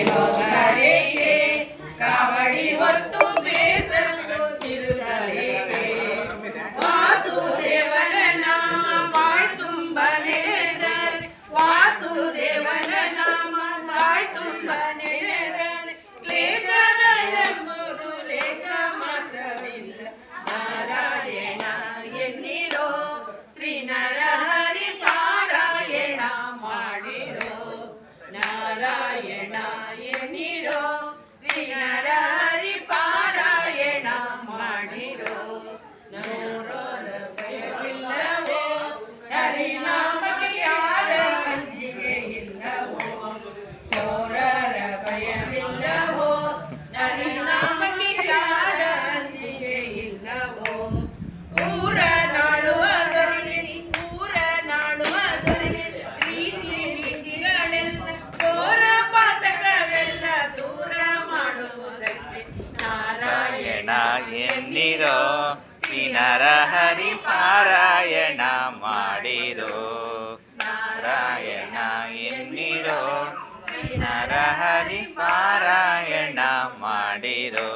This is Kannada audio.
Rogarei Hey guys. ಮಾಡಿರೋ ಹರಿ ನರಹರಿ ಪಾರಾಯಣ ಮಾಡಿರೋ ನಾರಾಯಣ ಎನ್ನಿರೋ ನರಹರಿ ಪಾರಾಯಣ ಮಾಡಿರೋ.